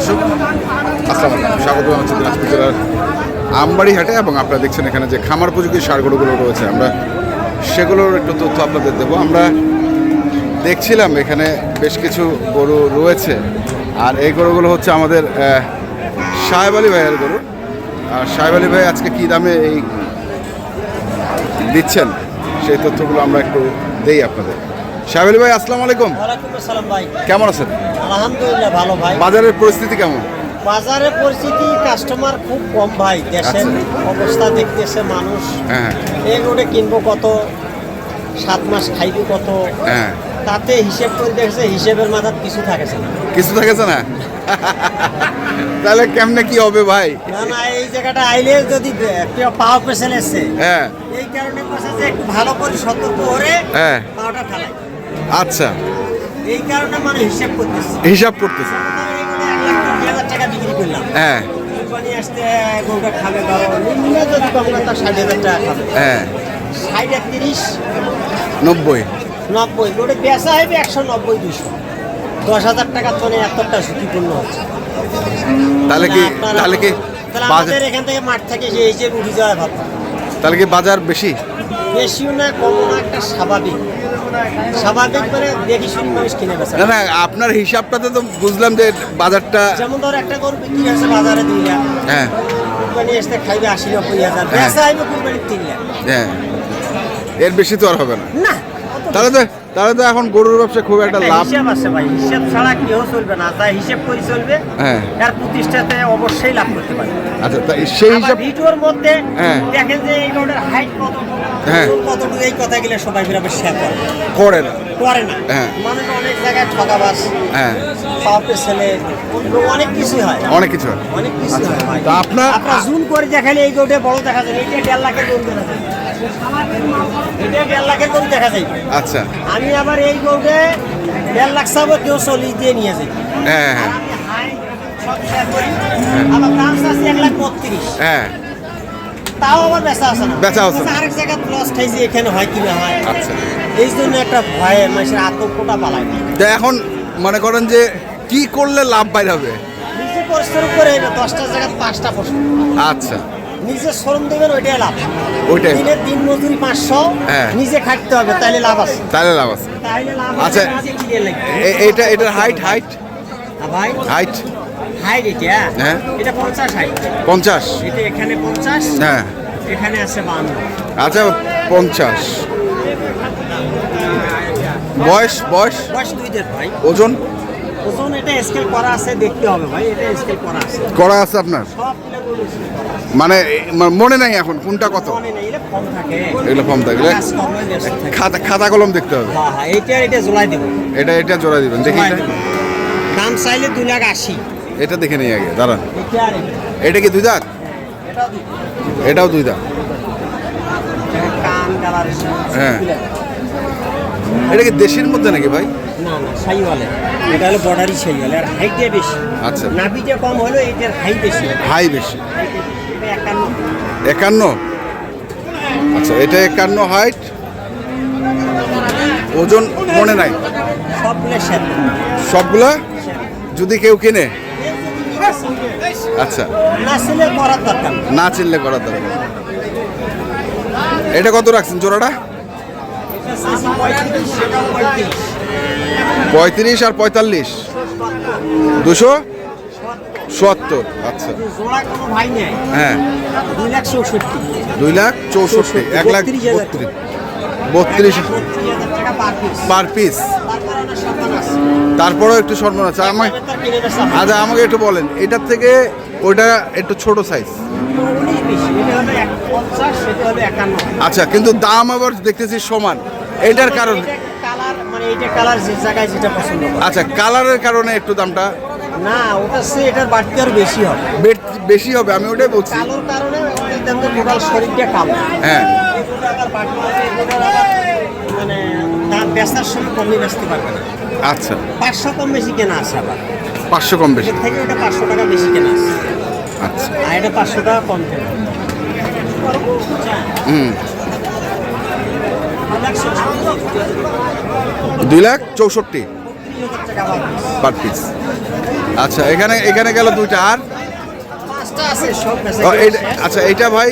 দর্শক আসসালামু আলাইকুম। স্বাগত জানাচ্ছি দিনাজপুর জেলার আমবাড়ি হাটে এবং আপনারা দেখছেন এখানে যে খামার উপযোগী সার গরুগুলো রয়েছে। আমরা সেগুলোর একটু তথ্য আপনাদের দেবো। আমরা দেখছিলাম এখানে বেশ কিছু গরু রয়েছে। আর এই গরুগুলো হচ্ছে আমাদের সাহেব আলী ভাইয়ের গরু। আর সাহেব আলী ভাই আজকে কী দামে এই দিচ্ছেন? সেই তথ্যগুলো আমরা একটু দেই আপনাদের। সাহেব আলী ভাই আসসালামু আলাইকুম। ভাই। কেমন আছেন? আলহামদুলিল্লাহ ভালো ভাই। বাজারের পরিস্থিতি কেমন? বাজারের পরিস্থিতি কাস্টমার খুব কম ভাই। দেশের অবস্থা দেখতেছে মানুষ। হ্যাঁ এগুলো কিনবো কত? সাত মাস খাইবো কত? হ্যাঁ। তাতে হিসেব করে দেখছে হিসেবের মাথার কিছু থাকেছে না। কিছু থাকেছে না? তাহলে কেমনে কি হবে ভাই? না না এই জায়গাটা আইলে যদি কেউ পেশেন্ট এসছে। হ্যাঁ। এই কারণে বসে যে একটু ভালো করে সতর্ক করে হ্যাঁ। পাওয়াটা ফেলাই আচ্ছা। এই কারণে মানে হিসেব করতেছে। হিসাব করতেছে। টাকা বিক্রি করলাম হ্যাঁ। কোরবানি আসতে গরুটা খাবে ধরো নিম্ন যদি কম তার ষাট হাজার টাকা খাবে হ্যাঁ। ষাট নব্বই। নব্বই। ওটা বেচা হবে একশো নব্বই দুশো দশ হাজার টাকা চলে এতটা ঝুঁকিপূর্ণ হচ্ছে তাহলে কি তাহলে কি আমাদের এখান থেকে মাঠ থেকে যে এই যে উঠে যাওয়া তাহলে কি বাজার বেশি? বেশিও না কমও না একটা স্বাভাবিক। দেখি শুনি মানুষ কিনে বেচা। না না আপনার হিসাবটাতে তো বুঝলাম যে বাজারটা যেমন ধর একটা গরু বিক্রি হয়েছে বাজারে দুই লাখ। হ্যাঁ। কোম্পানি আসতে খাইবে আশি নব্বই হাজার। হ্যাঁ। বেচা তিন লাখ। হ্যাঁ। এর বেশি তো আর হবে না। না তাহলে তো তাহলে তো এখন গরুর ব্যবসা খুব একটা লাভ হিসাব আছে ভাই। হিসাব ছাড়া কেউ চলবে না। তাই হিসাব করে চলবে। হ্যাঁ। তার প্রতিষ্ঠাতে অবশ্যই লাভ করতে পারে আচ্ছা তা সেই হিসাব ভিডিওর মধ্যে হ্যাঁ। দেখেন যে এই রোডের হাইট কত? হ্যাঁ। কতটুকু? এই কথাগুলো সবাই ফিরে শেয়ার করে। করে না। করে না। হ্যাঁ। মানুষ অনেক জায়গায় ঠকাবাস। হ্যাঁ। পাপের ছেলে। অনেক কিছু হয়। অনেক কিছু হয়। অনেক কিছু আচ্ছা, হয় আপনার- আপনার জুম করে দেখালে এই গোটে বড় দেখা যায়। এটা দেড় লাখের গরু দেখা যায়। আচ্ছা। আমি আবার এই গোটে দেড় লাখ চাবো কেউ চল্লিশ দিয়ে নিয়ে যাই। হ্যাঁ হ্যাঁ। দাম চাচ্ছি এক লাখ বত্রিশ। হ্যাঁ। তাও আবার বেচা আছে না। বেচা আছে আরেক জায়গায় লস খাইছি এখানে হয় কি না হয়। আচ্ছা। এই জন্য একটা ভয়ে মানুষের আতঙ্কটা পালায় না তো এখন মনে করেন যে কি করলে লাভ বাইর হবে? নিজে পরিশ্রম করে দশটা জায়গায় পাঁচটা প্রশ্ন আচ্ছা। নিজে শ্রম দেবেন ওইটাই লাভ। ওইটাই। দিন মজুরি পাঁচশো হ্যাঁ। নিজে খাটতে হবে তাইলে লাভ আছে। তাহলে লাভ আছে। আচ্ছা। এ- এটা এটার হাইট হাইট ভাই হাইট হাইট এটা হ্যাঁ। এটা পঞ্চাশ হাইট পঞ্চাশ? এটা এখানে পঞ্চাশ হ্যাঁ। এখানে আছে বান্ন। আচ্ছা পঞ্চাশ। বয়স বয়স? বয়স দুই দেড় ভাই। ওজন? ওজন এটা স্কেল করা আছে দেখতে হবে ভাই। এটা স্কেল করা আছে। করা আছে আপনার? মানে মনে নাই এখন কোনটা কত? মনে এটা এগুলো কম থাকে। খাতা খাতা কলম দেখতে হবে। হ্যাঁ হ্যাঁ এটা জোলাই দেবো। এটা এটা জোড়া দিবেন দেখি এটা। দাম চাইলে দুই লাখ আশি। এটা দেখে নেই আগে দাঁড়ান। এটা এটা। এটা কি দুই দাঁত এটাও দুই দাঁত হ্যাঁ। এটা কি দেশের মধ্যে নাকি ভাই? না না সাইওয়ালে। এটা হলো বর্ডারি সাইওয়ালে আর হাইটে বেশি। আচ্ছা। নাভিটা কম হলো এটার হাই বেশি। হাই বেশি। এটা একান্ন। আচ্ছা এটা একান্ন হাইট ওজন মনে নাই? সবগুলো যদি কেউ কিনে? আচ্ছা। না চিনলে করার দরকার এটা কত রাখছেন জোড়াটা। পঁয়ত্রিশ আর পঁয়তাল্লিশ। দুশো? সত্তর আচ্ছা। হ্যাঁ। দুই লাখ চৌষট্টি। এক লাখ বত্রিশ। বত্রিশ পার পিস। তারপরেও একটু আছে। আমাকে। আচ্ছা আমাকে একটু বলেন এটার থেকে ওইটা একটু ছোট সাইজ আচ্ছা কিন্তু দাম আবার দেখতেছি সমান। এটার কারণ মানে আচ্ছা কালারের কারণে একটু দামটা না ওটা সে এটার বাড়তি আর বেশি হবে। বেশি হবে আমি ওটাই বলছি। কালোর কারণে দেখতে টোটাল শরীরটা কালো। হ্যাঁ। মানে দাম বেচার সময় কমই বেচতে পারবে না। আচ্ছা। পাঁচশো কম বেশি কেনা আছে আবার। পাঁচশো কম বেশি। থেকে ওটা পাঁচশো টাকা বেশি কেনা আছে। আচ্ছা। আর এটা পাঁচশো টাকা কম কেনা। হুম। দুই লাখ চৌষট্টি। পার পিস আচ্ছা এখানে এখানে গেল দুইটা আর? আচ্ছা এইটা ভাই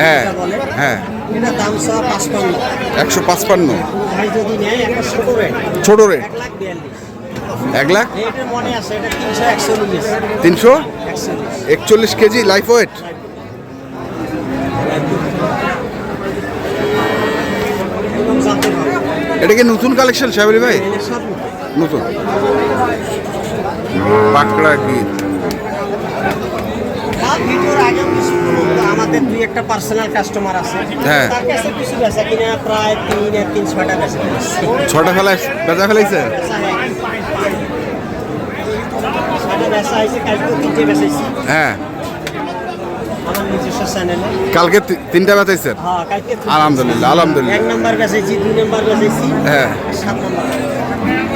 হ্যাঁ হ্যাঁ। একশো পাঁচপান্ন। ছোট রেট এক লাখ? তিনশো? একচল্লিশ কেজি লাইফ ওয়েট এবং জানতে পারব এটা কি নতুন কালেকশন সাহেবলি ভাই? নতুন। তার কিছু আমাদের দুই একটা পার্সোনাল কাস্টমার আছে। হ্যাঁ। তার কাছে কিছু বেচা কিনা প্রায় তিন আর তিন ছয়টা বেচা ছটা বেচা ফেলাইছে? হয়ে বেচা হয়েছে তিনটে হ্যাঁ। আমার নিজস্ব চ্যানেলে কালকে তিনটা বেচাইছেন হ্যাঁ কালকে। আলহামদুলিল্লাহ আলহামদুলিল্লাহ। এক নম্বর বেচাইছি দুই নম্বর বেচাইছি হ্যাঁ। সাত নম্বর।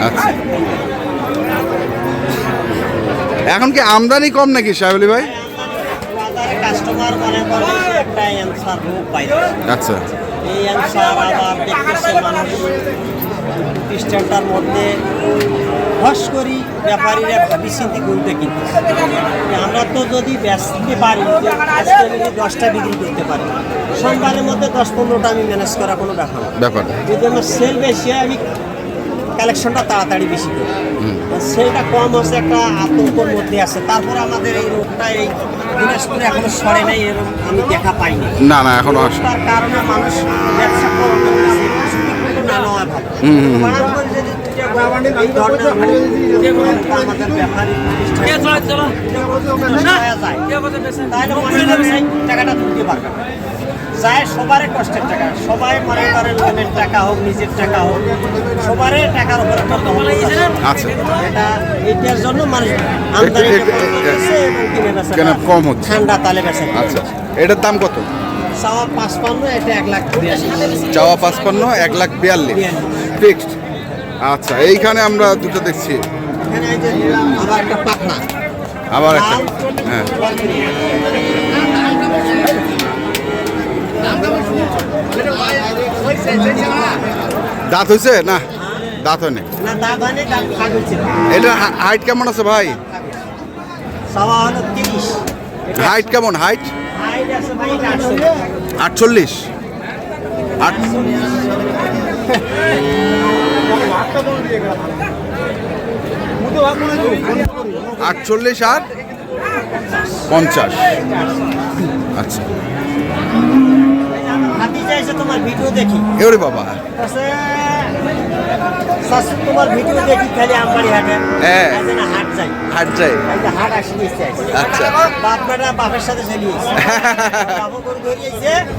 আচ্ছা। এখন কি আমদানি কম নাকি সাহেবলি ভাই? কাস্টমার মনে একটা অ্যান্সার রোগ পাই আচ্ছা। এই অ্যান্সার আবার দেখতেছে মানুষ। মধ্যে হস করি ব্যাপারীরা ভাবি চিন্তি গুনতে কিনতেছে আমরা তো যদি বেচতে পারি আজকে আমি দশটা বিক্রি করতে পারি সোমবারের মধ্যে দশ পনেরোটা আমি ম্যানেজ করা কোনো ব্যাপার ব্যাপার যদি আমার সেল বেশি হয় আমি কালেকশনটা তাড়াতাড়ি বেশি করি। সেলটা কম আছে একটা আতঙ্কর মধ্যে আছে। তারপর আমাদের এই রোগটা এই দিনাজপুরে এখনও সরে নাই এরকম আমি দেখা পাইনি। না না এখনও আসে তার কারণে মানুষ ব্যবসা কম টাকাটা তুলতে পারবে যায় সবারই কষ্টের টাকা সবাই মনে লোনের টাকা হোক নিজের টাকা হোক সবারই টাকার উপর একটা দখল আছে। আচ্ছা এটা এটার জন্য মানুষ আমদানি কম হচ্ছে। ঠান্ডা তালে আচ্ছা এটার দাম কত চাওয়া পাঁচপান্ন এটা এক লাখ চাওয়া পাঁচপান্ন এক লাখ বিয়াল্লিশ। ফিক্সড আচ্ছা এইখানে আমরা দুটো দেখছি। আবার একটা পাখনা। আবার একটা। হ্যাঁ। দাঁত হয়েছে না দাঁত হয়নি। এটা হাইট কেমন আছে ভাই? হাইট কেমন? হাইট আটচল্লিশ। আট আটচল্লিশ আর পঞ্চাশ। আচ্ছা। তোমার ভিডিও দেখি এবারে বাবা। তোমার ভিডিও দেখি খালি আমবাড়ি হাটে। হ্যাঁ। হাট যাই। হাট যাই এই যে হাট আসি আচ্ছা। বাপের সাথে বাবু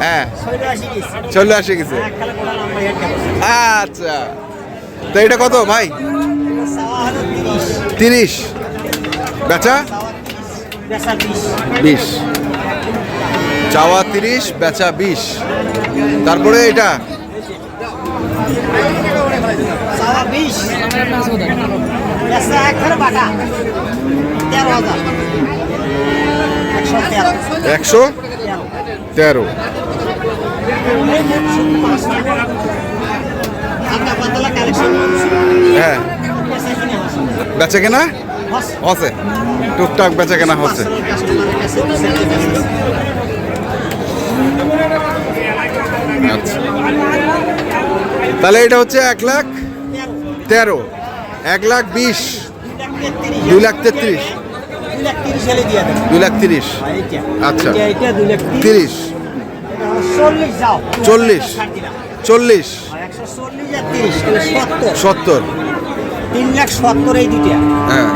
হ্যাঁ। শৈল আসি গেছে। চলে আসে গেছে? হাট গেছে। আচ্ছা। তো এটা কত ভাই? তিরিশ। বেচা? বিশ। চাওয়া তিরিশ বেচা বিশ। তারপরে এটা? বিশ। একশো তেরো। হ্যাঁ। বেচা কিনে? হচ্ছে টুকটাক বেচা কেনা হচ্ছে তাহলে এটা হচ্ছে এক লাখ তেরো। এক লাখ বিশ। দুই লাখ তেত্রিশ। দুই লাখ তিরিশ তিরিশ। আচ্ছা। তিরিশ। চল্লিশ চল্লিশ। সত্তর। তিন লাখ সত্তর এই দুইটা। হ্যাঁ।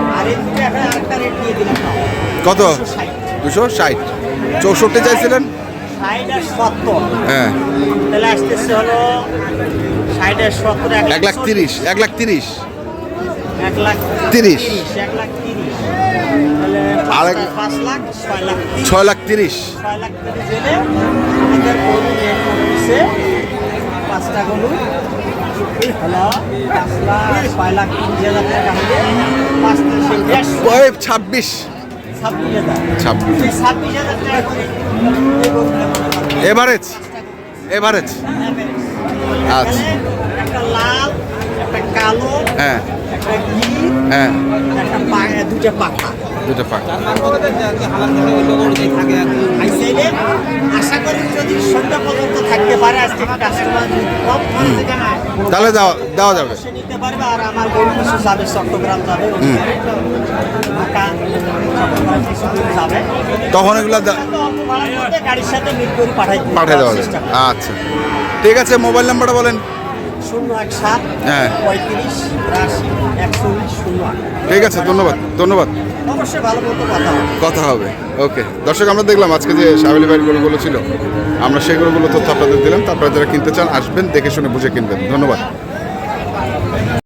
কত? দুশো ষাট। চৌষট্টি চাইছিলেন? হ্যাঁ। এক লাখ তিরিশ এক লাখ তিরিশ। তিরিশ। আরেক- ছয় লাখ তিরিশ। পাঁচটা গরু। ছাব্বিশ। ছাব্বিশ এভারেজ। এভারেজ। আচ্ছা। একটা লাল একটা কালো হ্যাঁ। একটা হ্যাঁ। একটা পা- দুটা পাখা দুটো চাইলে আশা করি যদি সন্ধ্যা পর্যন্ত থাকতে পারে আজকে কাস্টমার কম খরচে তাহলে দেওয়া দেওয়া যাবে। সে নিতে পারবে আর আমার গরু কিছু যাবে চট্টগ্রাম যাবে ঢাকা চট্টগ্রাম কিছু দূর যাবে। তখন এগুলো গাড়ির সাথে মিট করে পাঠাই পাঠিয়ে দেওয়া যাবে। আচ্ছা। ঠিক আছে মোবাইল নাম্বারটা বলেন। হ্যাঁ। ঠিক আছে ধন্যবাদ ধন্যবাদ। কথা হবে ওকে। দর্শক আমরা দেখলাম আজকে যে সাবেলি ভাইয়ের গরুগুলো ছিল আমরা সেই গরুগুলো তথ্য আপনাদের দিলাম তারপরে যারা কিনতে চান আসবেন দেখে শুনে বুঝে কিনবেন। ধন্যবাদ।